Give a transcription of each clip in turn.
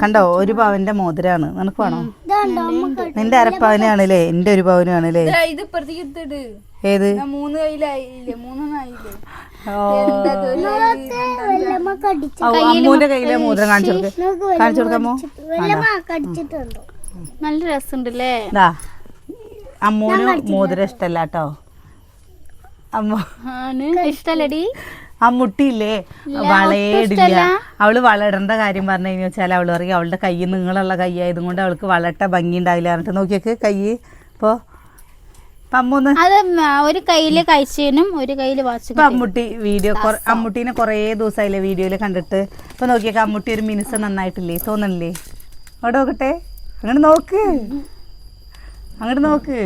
കണ്ടോ ഒരു പവന്റെ മോതിരാണ്. നിനക്ക് വേണോ? നിന്റെ അരപ്പവനാണല്ലേ? എന്റെ ഒരു പവനാണല്ലേ? ഏത്? മൂന്ന് കയ്യിലായില്ലേ? അമ്മൂന്റെ കയ്യിലെ മോതിരം കാണിച്ചു കൊടുക്ക്. കാണിച്ചു കൊടുക്കാമോ നല്ല രസമുണ്ടല്ലേ? അമ്മൂന് മോതിരം ഇഷ്ടല്ല കേട്ടോ. അമ്മ. ആണ്. ഇഷ്ടല്ലടി മുട്ടിയില്ലേ? വളയിടില്ല അവൾ വളയിടേണ്ട കാര്യം പറഞ്ഞു കഴിഞ്ഞു വെച്ചാൽ അവൾ പറയും അവളുടെ കൈ നിങ്ങളുള്ള കൈ ആയതുകൊണ്ട് അവൾക്ക് വളട്ട ഭംഗി ഉണ്ടാവില്ല പറഞ്ഞിട്ട്. നോക്കിയൊക്കെ കൈ ഇപ്പോ അമ്മൂന്ന് അത് ഒരു കയ്യിൽ കഴിച്ചതിനും ഒരു കയ്യിൽ വാച്ചും അമ്മുട്ടി വീഡിയോ അമ്മുട്ടീനെ കുറേ ദിവസമായില്ലേ വീഡിയോയിൽ കണ്ടിട്ട്. ഇപ്പൊ നോക്കിയൊക്കെ അമ്മുട്ടി ഒരു മിനിസ് നന്നായിട്ടില്ലേ? തോന്നണില്ലേ? അവിടെ നോക്കട്ടെ. അങ്ങനെ നോക്ക്. അങ്ങോട്ട് നോക്ക്.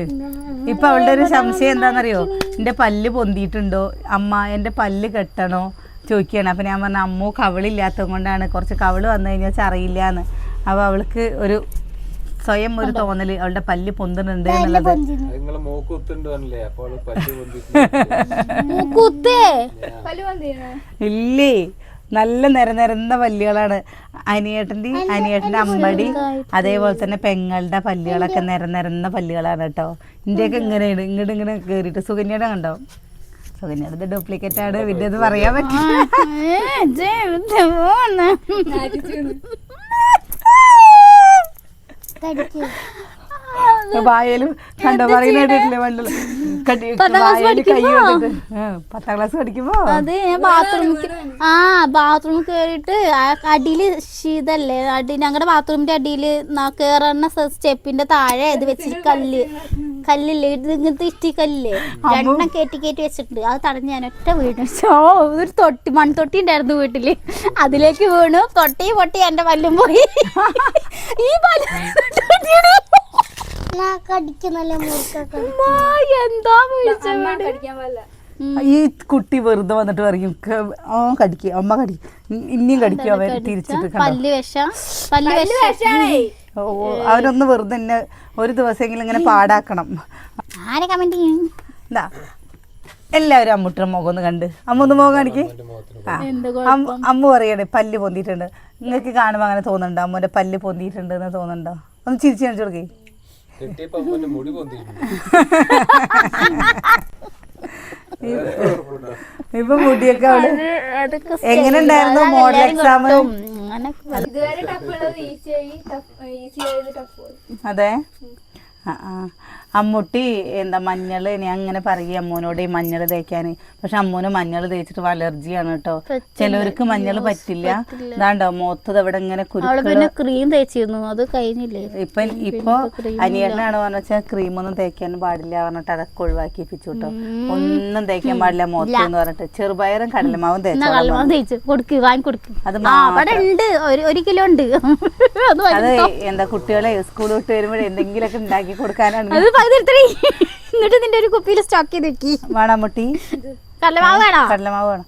ഇപ്പൊ അവളുടെ ഒരു സംശയം എന്താണെന്നറിയോ എന്റെ പല്ല് പൊന്തിയിട്ടുണ്ടോ? അമ്മ എന്റെ പല്ല് കെട്ടണോ? ചോദിക്കുകയാണ്. അപ്പൊ ഞാൻ പറഞ്ഞ അമ്മു കവളില്ലാത്തത് കൊണ്ടാണ്. കുറച്ച് കവൾ വന്നു കഴിഞ്ഞാൽ അറിയില്ല എന്ന് അപ്പൊ അവൾക്ക് ഒരു സ്വയം ഒരു തോന്നൽ അവളുടെ പല്ല് പൊന്തുന്നുണ്ട് എന്നുള്ളത്. ഇല്ലേ? നല്ല നിരനിരന്ന പല്ലുകളാണ്. അനിയേട്ടന്റെ അനിയേട്ടന്റെ അമ്മടി അതേപോലെ തന്നെ പെങ്ങളുടെ പല്ലുകളൊക്കെ നിരനിരന്ന പല്ലുകളാണ് കേട്ടോ. ഇന്ത്യയൊക്കെ ഇങ്ങനെയാണ് ഇങ്ങോട്ട് ഇങ്ങനെ കയറിയിട്ട് സുകന്യയുടെ കണ്ടോ? സുകന്യയുടെ ഡ്യൂപ്ലിക്കേറ്റ് ആണ്. പിന്നെ ഇത്. പറയാൻ പറ്റില്ല വായലും കണ്ടോ? പറയുന്ന കേട്ടിട്ടില്ലേ പത്താം ക്ലാസ് പഠിക്കുമ്പോ? അത് ഞാൻ ബാത്റൂമിൽ ആ ബാത്റൂമിൽ കേറിയിട്ട് അടിയിൽ ശീതല്ലേ? അടി ഞങ്ങളുടെ ബാത്റൂമിന്റെ അടിയിൽ കേറുന്ന സ്റ്റെപ്പിന്റെ താഴെ ഇത് വെച്ചിട്ട് കല്ല്. കല്ലില്ലേ? ഇങ്ങനത്തെ ഇഷ്ടി കല്ലില്ലേ? രണ്ടെണ്ണം കയറ്റി കയറ്റി വെച്ചിട്ടുണ്ട്. അത് തടഞ്ഞ് ഞാൻ ഒറ്റ വീണു. ഓ ഒരു തൊട്ടി മൺതൊട്ടി ഉണ്ടായിരുന്നു വീട്ടിൽ. അതിലേക്ക് വീണു. തൊട്ടി പൊട്ടി എന്റെ പല്ലും പോയി. ഈ പല്ല് എന്താ വിളിച്ച വീട് ഈ കുട്ടി വെറുതെ വന്നിട്ട് പറയും ഓ ആ കടിക്കുക അമ്മ കടി ഇനിയും കടിക്കും അവൻ തിരിച്ചിട്ട് ഓ അവനൊന്ന് വെറുതെ എന്നെ ഒരു ദിവസമെങ്കിലും ഇങ്ങനെ പാടാക്കണം. എന്താ എല്ലാവരും അമ്മുട്ടിയുടെ മുഖം ഒന്ന് കണ്ട്. അമ്മ ഒന്ന് മുഖം കാണിക്ക്. അമ്മ- പറയണേ പല്ല് പൊന്തിയിട്ടുണ്ട്. നിങ്ങൾക്ക് കാണുമ്പോൾ അങ്ങനെ തോന്നുന്നുണ്ടോ? അമ്മൂന്റെ പല്ല് പൊന്തിയിട്ടുണ്ട് എന്ന് തോന്നുന്നുണ്ടോ? ഒന്ന് ചിരിച്ചു കാണിച്ചു കൊടുക്കേ. കെട്ടിയപ്പോ അമ്മന്റെ മുടി പൊന്തിയിട്ടുണ്ട്. ഇപ്പൊ മുടിയൊക്കെ അവൾ എങ്ങനെ ഉണ്ടായിരുന്നു മോഡൽ എക്സാം അങ്ങനെ ഇതുവരെ ടഫ് ഉള്ളത് ഈസി ആയി ടഫ് അതെ. അമ്മൂട്ടി എന്താ മഞ്ഞൾ ഇനി അങ്ങനെ പറയും അമ്മൂനോട് ഈ മഞ്ഞൾ തേക്കാൻ പക്ഷെ അമ്മൂന് മഞ്ഞൾ തേച്ചിട്ട് അലർജിയാണ് കേട്ടോ. ചിലവർക്ക് മഞ്ഞൾ പറ്റില്ല. ഇതാണ്ടോ മൊത്തത് അവിടെ ഇങ്ങനെ ക്രീം തേച്ചിരുന്നു. അത് കഴിഞ്ഞില്ലേ? ഇപ്പൊ ഇപ്പൊ അനിയനാണ് പറഞ്ഞാൽ ക്രീം ക്രീമൊന്നും തേക്കാൻ പാടില്ല പറഞ്ഞിട്ട് അതൊക്കെ ഒഴിവാക്കിപ്പിച്ചു കേട്ടോ. ഒന്നും തേക്കാൻ പാടില്ല മുഖത്ത് എന്ന് പറഞ്ഞിട്ട്. ചെറുപയറും കടലമാവും തേച്ചു. അത് ഉണ്ട്. ഒരു ഒരു കിലോ ഉണ്ട്. അത് വാങ്ങി- അത് എന്താ കുട്ടികളെ സ്കൂൾ വിട്ട് വരുമ്പോഴേ എന്തെങ്കിലുമൊക്കെ ഉണ്ടാക്കി കൊടുക്കാനാണ്. അത് എന്നിട്ട് നിന്റെ ഒരു കുപ്പിയിൽ സ്റ്റോക്ക് ചെയ്ത് വെക്കി. വേണമുട്ടി കടലമാവ് വേണോ? കടലമാവ് വേണം.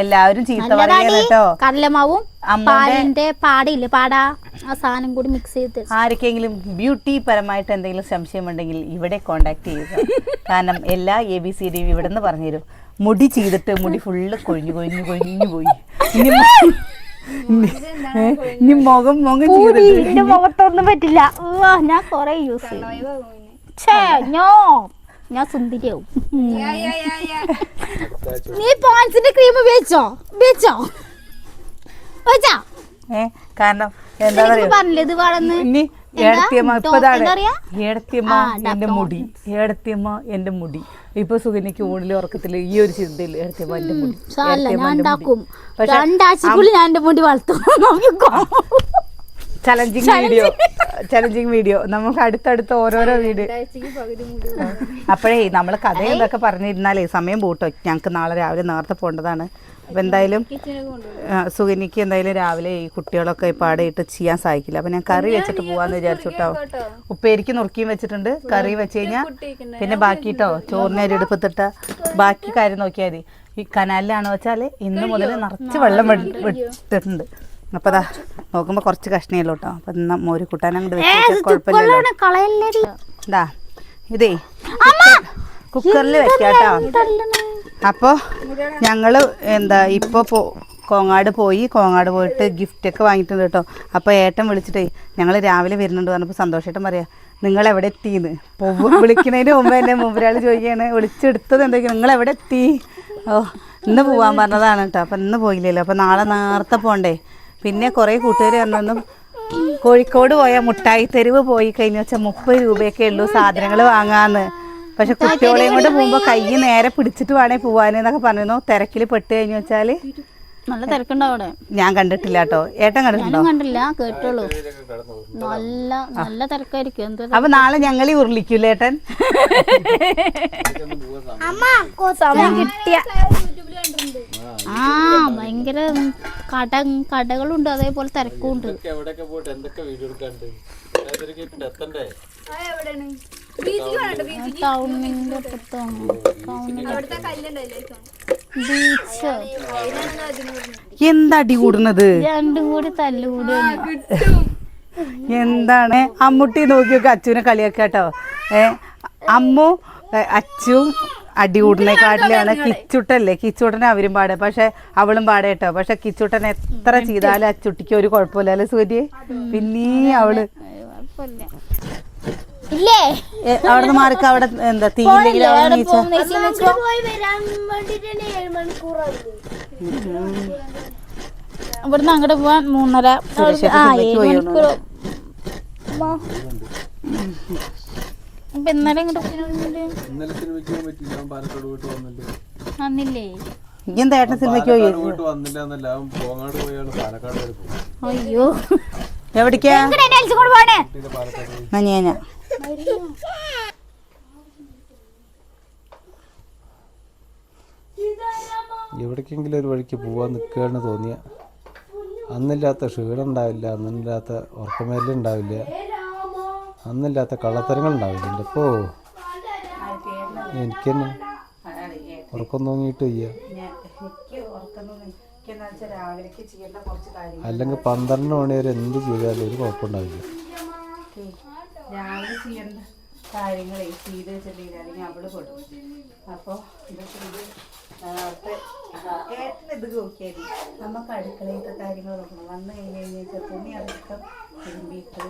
എല്ലാവരും ചീത്ത പറയാട്ടോ കേട്ടോ. കടലമാവും പാലിന്റെ പാടയില്ലേ പാടാ. ആ സാധനം കൂടി മിക്സ് ചെയ്ത് ആർക്കെങ്കിലും ബ്യൂട്ടി പരമായിട്ട് എന്തെങ്കിലും സംശയം ഉണ്ടെങ്കിൽ ഇവിടെ കോണ്ടാക്ട് ചെയ്യുക. കാരണം എല്ലാ എ ബി സി ഡിയും ഇവിടെ നിന്ന് പറഞ്ഞുതരും. മുടി ചെയ്തിട്ട് മുടി ഫുള്ള് കൊഴിഞ്ഞു കൊഴിഞ്ഞു കൊഴിഞ്ഞു പോയി. ഇനി മുഖം മുഖം എന്റെ മുഖത്തൊന്നും പറ്റില്ല. ഞാൻ കൊറേ യൂസ് ചെയ്യും ഞോ. ഞാൻ സുന്ദരിയാവും. നീ പോൺസിന്റെ ക്രീം ഉപയോഗിച്ചോ? ഉപയോഗിച്ചോ? ഉപയോഗിച്ചോ? കാരണം എന്താ പറയുക പറഞ്ഞില്ലേ ഇത് എന്താ? ഏടത്തിയമ്മ ഇപ്പതാണ്. എന്താ ഏടത്തിയമ്മ എന്റെ മുടി. ഏടത്തിയമ്മ എന്റെ മുടി. ഇപ്പൊ സുഗന്യക്ക് ഊണിൽ ഉറക്കത്തിൽ ഈ ഒരു ചിന്തയിൽ ഏടത്തിയമ്മ എന്റെ മുടി. മുടി. പക്ഷെ വളർത്തും. ചലഞ്ചിങ് വീഡിയോ ചലഞ്ചിങ് വീഡിയോ നമുക്ക് അടുത്തടുത്ത് ഓരോരോ വീഡിയോ അപ്പോഴേ നമ്മൾ കഥ എന്തൊക്കെ പറഞ്ഞിരുന്നാലേ സമയം പോട്ടോ. ഞങ്ങൾക്ക് നാളെ രാവിലെ നേരത്തെ പോകേണ്ടതാണ്. അപ്പം എന്തായാലും സുഗനിക്ക് എന്തായാലും രാവിലെ ഈ കുട്ടികളൊക്കെ പാടയിട്ട് ചെയ്യാൻ സാധിക്കില്ല അപ്പം ഞാൻ കറി വെച്ചിട്ട് പോവാന്ന് വിചാരിച്ചുട്ടോ ഉപ്പേരിക്ക് നുറുക്കിയും വെച്ചിട്ടുണ്ട്. കറി വെച്ച് കഴിഞ്ഞാൽ പിന്നെ ബാക്കി കേട്ടോ ചോറിന് അരി എടുപ്പത്തിട്ട ബാക്കി കാര്യം നോക്കിയാൽ മതി. ഈ കനാലിലാണെന്ന് വെച്ചാൽ ഇന്ന് മുതൽ നിറച്ച് വെള്ളം വെട്ടിട്ടുണ്ട്. അപ്പോൾ അതാ നോക്കുമ്പോൾ കുറച്ച് കഷ്ണയല്ലോ കേട്ടോ അപ്പം ഇന്ന് മോര് കൂട്ടാൻ അങ്ങോട്ട് വെച്ചാൽ കുഴപ്പമില്ലല്ലോ. ഇതേ കുക്കറിൽ വെക്കാട്ടോ അപ്പോൾ ഞങ്ങൾ എന്താ ഇപ്പോൾ പോ കോങ്ങാട് പോയി കോങ്ങാട് പോയിട്ട് ഗിഫ്റ്റൊക്കെ വാങ്ങിയിട്ടുണ്ട് കേട്ടോ. അപ്പോൾ ഏട്ടൻ വിളിച്ചിട്ടേ ഞങ്ങൾ രാവിലെ വരുന്നുണ്ട് പറഞ്ഞപ്പോൾ സന്തോഷേട്ടൻ പറയാം നിങ്ങൾ എവിടെ എത്തിയെന്ന് വിളിക്കുന്നതിന് മുമ്പ് എന്നെ മുമ്പൊരാൾ ചോദിക്കുകയാണ് വിളിച്ചെടുത്തത് എന്തൊക്കെയാണ് നിങ്ങൾ എവിടെ എത്തി? ഓ ഇന്ന് പോവാൻ പറഞ്ഞതാണ് കേട്ടോ. അപ്പം ഇന്ന് പോയില്ലല്ലോ. അപ്പം നാളെ നേരത്തെ പോകണ്ടേ പിന്നെ കുറേ കൂട്ടുകാർ പറഞ്ഞൊന്നും കോഴിക്കോട് പോയ മുട്ടായി തെരുവ് പോയി കഴിഞ്ഞ വെച്ചാൽ മുപ്പത് രൂപയൊക്കെ ഉള്ളൂ സാധനങ്ങൾ വാങ്ങാന്ന്. പക്ഷെ കുട്ടികളെയും കൊണ്ട് പോകുമ്പോൾ കൈ നേരെ പിടിച്ചിട്ട് വേണേ പോവാനെന്നൊക്കെ പറഞ്ഞിരുന്നു. തിരക്കിൽ പെട്ട് കഴിഞ്ഞു വെച്ചാൽ നല്ല തിരക്കുണ്ടോ അവിടെ. ഞാൻ കണ്ടിട്ടില്ല കേട്ടോ. ഏട്ടൻ കണ്ടിട്ടുണ്ടോ? കണ്ടില്ല കേട്ടോളൂ. നല്ല നല്ല തിരക്കായിരിക്കും. എന്ത് അപ്പൊ നാളെ ഞങ്ങൾ ഉരുളിക്കൂല ഏട്ടൻ? സമയം കിട്ടിയ ആ ഭയങ്കര കട കടകളുണ്ട് അതേപോലെ തിരക്കുണ്ട് ടൗണിന്റെ അടുത്താണ് അവിടുത്തെ കല്ലുണ്ടല്ലേ ബീച്ച്. എന്താ അടി കൂടുന്നത്? രണ്ടും കൂടി തല്ലുകൂടിയാണ് എന്താണ്? അമ്മുട്ടി നോക്കി നോക്കി അച്ചുവിനെ കളിയാക്കാട്ടോ കേട്ടോ. ഏ അമ്മു അച്ചും അടി കൂടുന്നേക്കാട്ടിലാണ് കിച്ചുട്ടല്ലേ? കിച്ചുട്ടനെ അവരും പാടെ. പക്ഷെ അവളും പാടെ കേട്ടോ. പക്ഷെ കിച്ചുട്ടൻ എത്ര ചെയ്താലും അച്ചുട്ടിക്ക് ഒരു കുഴപ്പമില്ലല്ലോ സൂര്യ? പിന്നെ അവൾ കുഴപ്പമില്ല. ഇല്ലേ? ഏ, അവിടുന്ന് മാറിക്ക അവിടെ എന്താ തീയില്ലെങ്കിൽ അവിടെ നീച്ച? ഇവിടുന്ന് അങ്ങോട്ട് പോവാൻ മൂന്നര. ഇങ്ങനത്തെ ഇപ്പൊ ഇന്നലെ വന്നില്ലേ? ഏട്ടൻ സിനിമയ്ക്ക് പോയി? പോയിട്ട് വന്നില്ല എന്നല്ല. അവൻ പോങ്ങാട് പോയാണ്. പാലക്കാട് വരെ അയ്യോ. എവിടേക്കാ? എവിടേക്കെങ്കിലും ഒരു വഴിക്ക് പോവാൻ നിൽക്കുകയെന്ന് തോന്നിയ. അന്നില്ലാത്ത ക്ഷീണം ഉണ്ടാവില്ല അന്നില്ലാത്ത ഉറക്കമേലും ഉണ്ടാവില്ല അന്നില്ലാത്ത കള്ളത്തരങ്ങൾ ഉണ്ടാവില്ല. ഇപ്പോ എനിക്കെന്നെ? എനിക്ക് തന്നെ ഉറക്കം തോന്നിയിട്ട് വയ്യ. അല്ലെങ്കിൽ പന്ത്രണ്ട് മണി വരെ എന്ത് ചെയ്താലും ഒരു കുഴപ്പമുണ്ടാവില്ല. രാവിലെ ചെയ്യേണ്ട കാര്യങ്ങളെ ചെയ്ത് വെച്ചിട്ടില്ല അല്ലെങ്കിൽ അവൾ കൊടുക്കും. അപ്പോൾ ഇതൊക്കെ ഇത് ഏട്ടൻ ഇത് നോക്കിയാൽ നമുക്ക് അടുക്കളയിലത്തെ കാര്യങ്ങൾ നോക്കണം. വന്ന് കഴിഞ്ഞ് കഴിഞ്ഞാൽ തുണി അടക്കം തിരുമ്പിയിട്ട്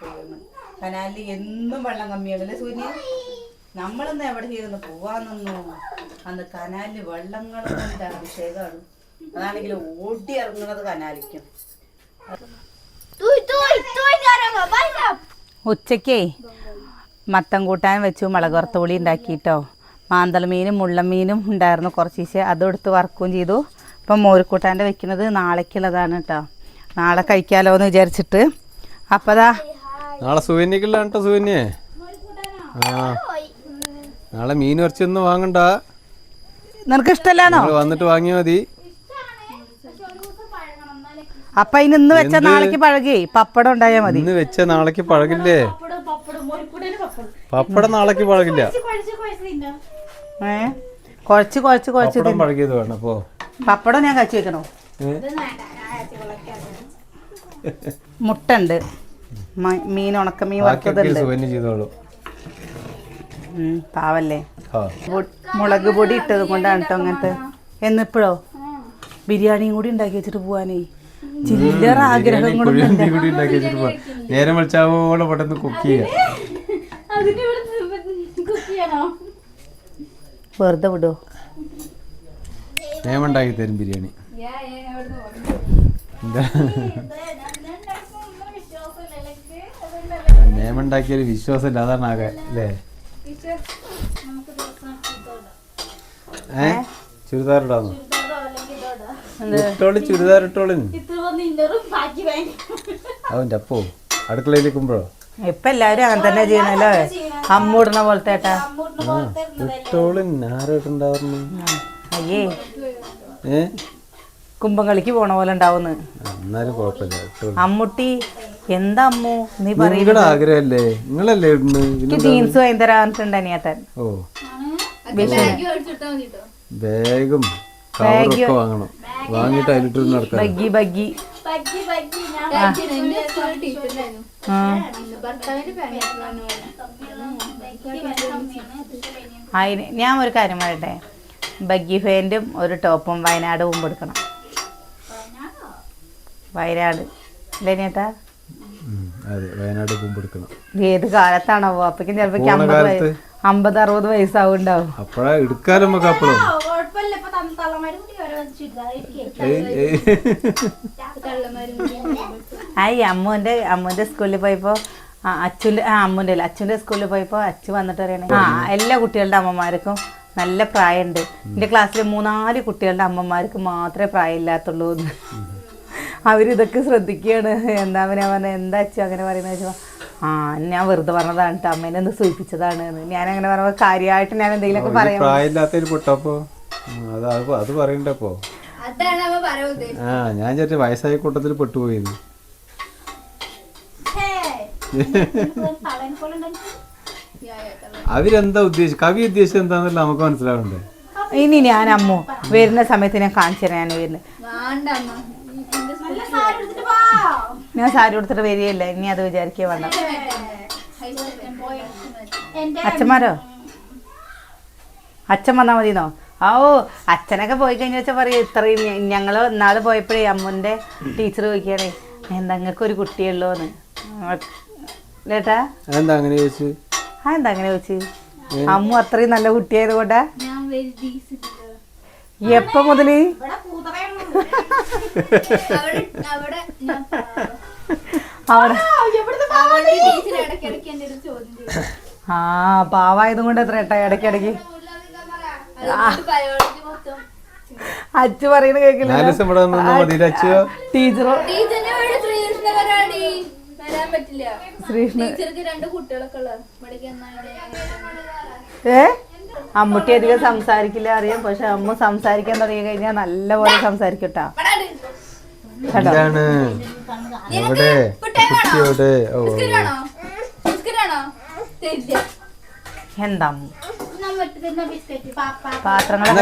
പോകുന്നു കനാലിൽ എന്നും വെള്ളം കമ്മിയാണല്ലേ സൂര്യ? നമ്മളിന്ന് എവിടെ ചെയ്തെന്ന് പോവാന്നൊന്നും. അന്ന് കനാലിൽ വെള്ളങ്ങൾ കൊണ്ട് അഭിഷേകമാണ് അതാണെങ്കിൽ ഓടി ഇറങ്ങുന്നത് കനാലിക്കും. ഉച്ചക്കേ മത്തം കൂട്ടാൻ വെച്ചു മുളക് വറുത്തുപുളി ഉണ്ടാക്കിയിട്ടോ മാന്തളമീനും മുള്ളമീനും ഉണ്ടായിരുന്നു കുറച്ച് ദിവസം അതും എടുത്ത് വറക്കുകയും ചെയ്തു. ഇപ്പം മോരുക്കൂട്ടാന്റെ വെക്കുന്നത് നാളേക്കുള്ളതാണ് കേട്ടോ. നാളെ കഴിക്കാലോ എന്ന് വിചാരിച്ചിട്ട് അപ്പതാ നാളെ സുവന്യക്കുള്ള കേട്ടോ സുവന്യേ? ആ. നാളെ മീൻ ഇറച്ചിയൊന്നും വാങ്ങണ്ട. നിനക്ക് ഇഷ്ടമല്ലാന്നോ വന്നിട്ട് വാങ്ങിയാൽ മതി. അപ്പം ഇനി ഇന്ന് വെച്ച നാളേക്ക് പഴകി. പപ്പടം ഉണ്ടായാ മതി. ഇന്ന് വെച്ച നാളേക്ക് പഴകില്ലേ? പപ്പടം നാളേക്ക് പഴകില്ല. ഏ? കുഴച്ച് കുഴച്ച് കുഴച്ച് പപ്പടം പഴകിയത് വേണം അപ്പോ പപ്പടം ഞാൻ കഴിച്ചു വെക്കണോ? മുട്ടണ്ട് മുട്ടുണ്ട്. മ- മീൻ ഉണക്കമീൻ വറുത്തതുണ്ട്. പാവല്ലേ? മുളക് പൊടി ഇട്ടത് കൊണ്ടാണ് കേട്ടോ അങ്ങനത്തെ. എന്നിപ്പോഴോ? ബിരിയാണിയും കൂടി ഉണ്ടാക്കി വെച്ചിട്ട് പോവാനേ. ചില്ലറ ആഗ്രഹം കൂടെ കുഴിമന്തി കൂടി ഉണ്ടാക്കി വെച്ചിട്ട് പോ നേരം വിളിച്ചാവോളം പെട്ടെന്ന് കുക്ക് ചെയ്യാം. വെറുതെ വിടോ. നേമം ഉണ്ടാക്കി തരും ബിരിയാണി. നേമുണ്ടാക്കിയൊരു വിശ്വാസമില്ല അതാണ് ആകെ അല്ലേ ഏ? ചുരിദാർ ഇടാന്നോ ഇട്ടോളി ചുരിദാർ ഇട്ടോളി. അവന്റെ അപ്പോ അടുക്കളയിലേക്കുമ്പോഴോ ഇപ്പൊ എല്ലാവരും അങ്ങനെ തന്നെ ചെയ്യണല്ലോ അമ്മൂടുന്ന പോലത്തെ ഏട്ടാ. ആ ഇട്ടോളി ആരോട്ടുണ്ടാവുന്നു അയ്യേ. ഏ? കുമ്പംകളിക്ക് പോണ പോലെ ഉണ്ടാവുന്നു. എന്നാലും കുഴപ്പമില്ല അമ്മുട്ടി എന്താ അമ്മു നീ പറയുന്നത്? നിങ്ങളല്ലേ അനിയത്തൻ. ഓ. ബാഗ് വാങ്ങണം. വാങ്ങിയിട്ട് അതിലിട്ട് നടക്കാം ബഗ്ഗി ബഗ്ഗി. Buggy buggy. ഞാൻ ഒരു അതിന് ഞാൻ കാര്യം പറയട്ടെ? ബഗ്ഗി ഫാന്റും ഒരു ടോപ്പും വയനാട് പോകുമ്പോൾ എടുക്കണം. വയനാട്. അല്ലേ ചേട്ടാ ഉം, അതെ വയനാട് പോകുമ്പെടുക്കണം ഏത് കാലത്താണോ അപ്പൊ ചിലപ്പോ അമ്പത് അറുപത് വയസ്സാവുണ്ടാവും. അപ്പഴാ എടുക്കാലും നമുക്ക് അപ്പോഴും കുഴപ്പമില്ല. ഇപ്പൊ തള്ളമാരും കൂടി ഓരോ ചുരിദാർ ആയി അമ്മുവിന്റെ അമ്മുവിന്റെ സ്കൂളിൽ പോയപ്പോ ആ അച്ഛന്റെ ആ അമ്മുന്റെ അല്ല അച്ഛന്റെ സ്കൂളിൽ പോയപ്പോൾ അച്ഛൻ വന്നിട്ട് പറയണേ ആ എല്ലാ കുട്ടികളുടെ അമ്മമാർക്കും നല്ല പ്രായമുണ്ട്. എന്റെ ക്ലാസ്സിൽ മൂന്നാൽ കുട്ടികളുടെ അമ്മമാർക്ക് മാത്രമേ പ്രായമില്ലാത്തുള്ളൂ എന്ന്. അവരിതൊക്കെ ശ്രദ്ധിക്കുകയാണ്. എന്താ പിന്നെ പറഞ്ഞത് എന്താ അച്ഛൻ അങ്ങനെ പറയുന്നത് വെച്ചാൽ ആ ഞാൻ വെറുതെ പറഞ്ഞതാണ് കേട്ടോ അമ്മേനെ ഒന്ന് സൂചിപ്പിച്ചതാണ് എന്ന്. ഞാൻ അങ്ങനെ പറഞ്ഞ കാര്യമായിട്ട് ഞാൻ എന്തെങ്കിലുമൊക്കെ പറയാം പ്രായമില്ലാത്തൊരു പൊട്ടപ്പോ അത് അത് അത് പറയണ്ടപ്പോ ആ ഞാൻ ചേട്ടൻ വയസ്സായ കൂട്ടത്തിൽ പെട്ടുപോയിന്ന്. അവരെന്താ ഉദ്ദേശിച്ചത് കവി ഉദ്ദേശിച്ചത് എന്താന്നല്ല നമുക്ക് മനസ്സിലാവണ്ടേ? ഇനി ഞാൻ അമ്മു വരുന്ന സമയത്ത് ഞാൻ കാണിച്ചു തരാം ഞാൻ വരുന്നത്. ഞാൻ സാരി കൊടുത്തിട്ട് വരികയല്ല ഇനി അത് വിചാരിക്കുക വേണ്ട. അച്ഛന്മാരോ? അച്ഛൻ വന്നാൽ മതിന്നോ? ഓ അച്ഛനൊക്കെ പോയി കഴിഞ്ഞ വെച്ചാൽ പറയും ഇത്രയും ഞങ്ങൾ ഇന്നാൾ പോയപ്പോഴേ അമ്മന്റെ ടീച്ചർ ചോദിക്കുകയാണേ എന്താ നിങ്ങൾക്ക് ഒരു കുട്ടിയുള്ളൂന്ന്? ലേട്ടാ എന്താ അങ്ങനെ ചോദിച്ചു? ആ എന്താ അങ്ങനെ ചോദിച്ചു? അമ്മു അത്രയും നല്ല കുട്ടിയായത് കൊണ്ടാ എപ്പ മുതൽ? അവിടെ ആ പാവായത് കൊണ്ട് എത്ര ഏട്ടാ ഇടയ്ക്കിടയ്ക്ക്? അച്ഛോ ടീച്ചറോ? കേക്കില്ല വീട് ശ്രീകൃഷ്ണ പരിപാടി വരാൻ പറ്റില്ല. ടീച്ചർക്ക് രണ്ട് കുട്ടികളൊക്കെ ഉള്ളത്. ഇവിടേക്ക് എന്നാണ് ഏ? അമ്മൂട്ടി അധികം സംസാരിക്കില്ല അറിയാം. പക്ഷെ അമ്മ സംസാരിക്കാൻ തുടങ്ങി കഴിഞ്ഞാൽ നല്ലപോലെ സംസാരിക്കും കേട്ടോ? കേട്ടോ എന്താണ് എന്താ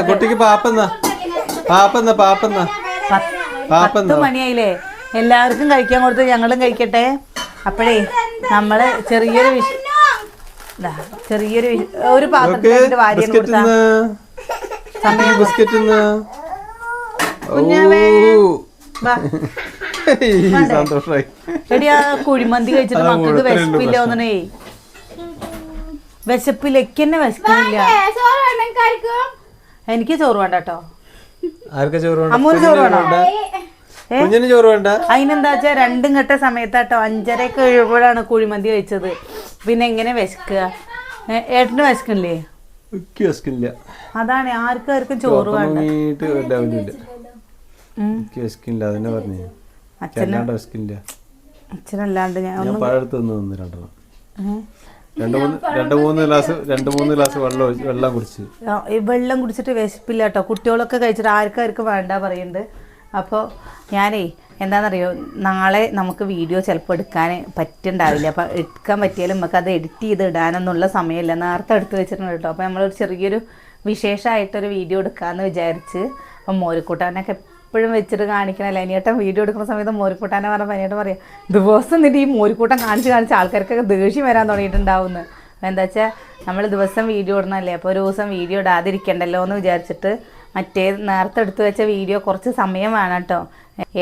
കുട്ടിക്ക് പാപ്പെന്നാ? പാപ്പെന്നാ പാപ്പെന്നാ? പത്ത് മണിയായില്ലേ എല്ലാവർക്കും കഴിക്കാൻ കൊടുത്ത് ഞങ്ങളും കഴിക്കട്ടെ. അപ്പോഴേ നമ്മൾ ചെറിയൊരു വിഷ ചെറിയൊരു ഒരു പാത്രത്തിൽ എന്റെ ബിസ്ക്കറ്റ് കൊടുത്താ. സമയം ബിസ്ക്കറ്റ് വാ. സന്തോഷായി. എടി ആ കുഴിമന്തി കഴിച്ചിട്ട് മക്കൾക്ക് വിശപ്പില്ല ഒന്നേ വിശപ്പില്ല എനിക്ക് തന്നെ വിശക്കുന്നില്ല എനിക്ക് ചോറ് വേണ്ട കേട്ടോ. ആർക്കാ ചോറ് വേണ്ട? അമ്മൂന് ചോറ് വേണ്ട. കുഞ്ഞിന് ചോറ് വേണ്ട? അതിനെന്താ വെച്ചാ രണ്ടും കെട്ട സമയത്താട്ടോ അഞ്ചരയൊക്കെ കഴിയുമ്പോഴാണ് കുഴിമന്തി കഴിച്ചത്. പിന്നെ എങ്ങനെ വിശക്കുക? ഏട്ടന് വിശക്കില്ല അതാണ് ആർക്കും ആർക്കും ചോറ് വേണ്ട. വിശക്കില്ല അതന്നെ പറഞ്ഞു. വിശക്കില്ല അച്ഛനല്ലാണ്ട് ഞാൻ രണ്ടെണ്ണം? രണ്ട് മൂന്ന് രണ്ട് മൂന്ന് ഗ്ലാസ് രണ്ട് മൂന്ന് ഗ്ലാസ് വെള്ളം ഒഴിച്ച് വെള്ളം കുടിച്ച്. ആ, ഈ വെള്ളം കുടിച്ചിട്ട് വിശപ്പില്ല കേട്ടോ കുട്ടികളൊക്കെ കഴിച്ചിട്ട് ആർക്കും ആർക്കും വേണ്ട പറയുന്നുണ്ട് അപ്പോൾ ഞാനേ എന്താണെന്നറിയോ നാളെ നമുക്ക് വീഡിയോ ചിലപ്പോൾ എടുക്കാൻ പറ്റുണ്ടാവില്ല. അപ്പോൾ എടുക്കാൻ പറ്റിയാലും നമുക്ക് അത് എഡിറ്റ് ചെയ്ത് ഇടാനൊന്നുള്ള സമയമില്ല നേരത്തെ എടുത്ത് വെച്ചിട്ടുണ്ട് കേട്ടോ അപ്പോൾ നമ്മളൊരു ചെറിയൊരു വിശേഷമായിട്ടൊരു വീഡിയോ എടുക്കാമെന്ന് വിചാരിച്ച്. അപ്പം മോരിക്കൂട്ടാനൊക്കെ എപ്പോഴും വെച്ചിട്ട് കാണിക്കണല്ലേ? അനിയേട്ടൻ വീഡിയോ എടുക്കുന്ന സമയത്ത് മോരിക്കൂട്ടാനെ പറഞ്ഞപ്പോൾ അനിയേട്ടൻ പറയാം ദിവസം എന്നിട്ട് ഈ മോരിക്കൂട്ടം കാണിച്ച് കാണിച്ച് ആൾക്കാർക്കൊക്കെ ദേഷ്യം വരാൻ തുടങ്ങിയിട്ടുണ്ടാവുമെന്ന് എന്താ വെച്ചാൽ നമ്മൾ ദിവസം വീഡിയോ ഇടണമല്ലേ അപ്പോൾ ഒരു ദിവസം വീഡിയോ ഇടാതിരിക്കണ്ടല്ലോ എന്ന് വിചാരിച്ചിട്ട് മറ്റേ നേരത്തെ എടുത്തു വെച്ച വീഡിയോ കുറച്ച് സമയം വേണം കേട്ടോ.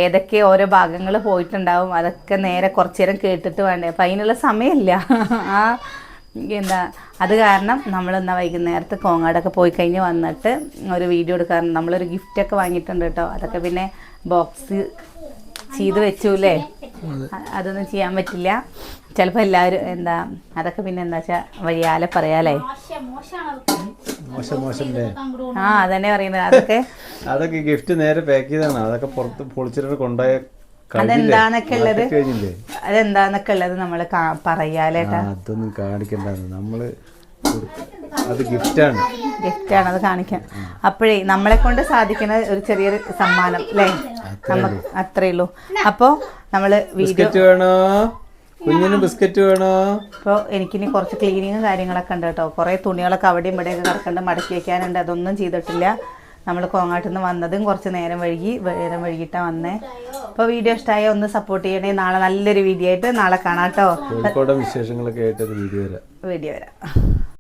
ഏതൊക്കെ ഓരോ ഭാഗങ്ങൾ പോയിട്ടുണ്ടാവും അതൊക്കെ നേരെ കുറച്ച് നേരം കേട്ടിട്ട് വേണ്ടേ. അപ്പം അതിനുള്ള സമയമില്ല. ആ എന്താ അത് കാരണം നമ്മൾ എന്നാൽ വൈകുന്നേരത്ത് കോങ്ങാടൊക്കെ പോയി കഴിഞ്ഞ് വന്നിട്ട് ഒരു വീഡിയോ എടുക്കാറുണ്ട് നമ്മളൊരു ഗിഫ്റ്റൊക്കെ വാങ്ങിയിട്ടുണ്ട് കേട്ടോ. അതൊക്കെ പിന്നെ ബോക്സ് ചെയ്ത് വെച്ചു അല്ലേ അതൊന്നും ചെയ്യാൻ പറ്റില്ല. ചിലപ്പോൾ എല്ലാവരും എന്താ അതൊക്കെ പിന്നെ എന്താ വെച്ചാൽ വഴിയാലെ പറയാലേ ആ അതന്നെ പറയുന്നത്. അതൊക്കെ അതൊക്കെ ഗിഫ്റ്റ് നേരെ പാക്ക് ചെയ്താണ് അതൊക്കെ പുറത്ത് പൊളിച്ചിട്ട് കൊണ്ടുപോയ? അതെന്താന്നൊക്കെ ഉള്ളത്? അതെന്താന്നൊക്കെ ഉള്ളത് നമ്മൾ പറയാലേട്ടാ അതൊന്നും കാണിക്കണ്ട നമ്മൾ അത് ഗിഫ്റ്റാണ്. ഗിഫ്റ്റാണ് അത് കാണിക്കാൻ അപ്പോഴേ നമ്മളെ കൊണ്ട് സാധിക്കുന്ന ഒരു ചെറിയൊരു സമ്മാനം അല്ലേ? നമുക്ക് അത്രേ ഉള്ളൂ. അപ്പോ നമ്മൾ വീഡിയോ വേണോ? കുഞ്ഞിന് ബിസ്ക്കറ്റ് വേണോ? ഇപ്പോൾ എനിക്കിനി കുറച്ച് ക്ലീനിങ്ങും കാര്യങ്ങളൊക്കെ ഉണ്ട് കേട്ടോ. കുറേ തുണികളൊക്കെ അവിടെയും ഇവിടെയൊക്കെ കിടക്കുന്നുണ്ട് മടക്കി വെക്കാനുണ്ട്. അതൊന്നും ചെയ്തിട്ടില്ല. നമ്മൾ കോങ്ങാട്ടിൽ നിന്ന് വന്നതും കുറച്ച് നേരം വൈകി നേരം വൈകിട്ടാണ് വന്നേ. അപ്പോൾ വീഡിയോ ഇഷ്ടമായ ഒന്ന് സപ്പോർട്ട് ചെയ്യണേ. നാളെ നല്ലൊരു വീഡിയോ ആയിട്ട് നാളെ കാണാം കേട്ടോ വിശേഷങ്ങളൊക്കെ ആയിട്ട് വീഡിയോ വരാം. വീഡിയോ വരാം.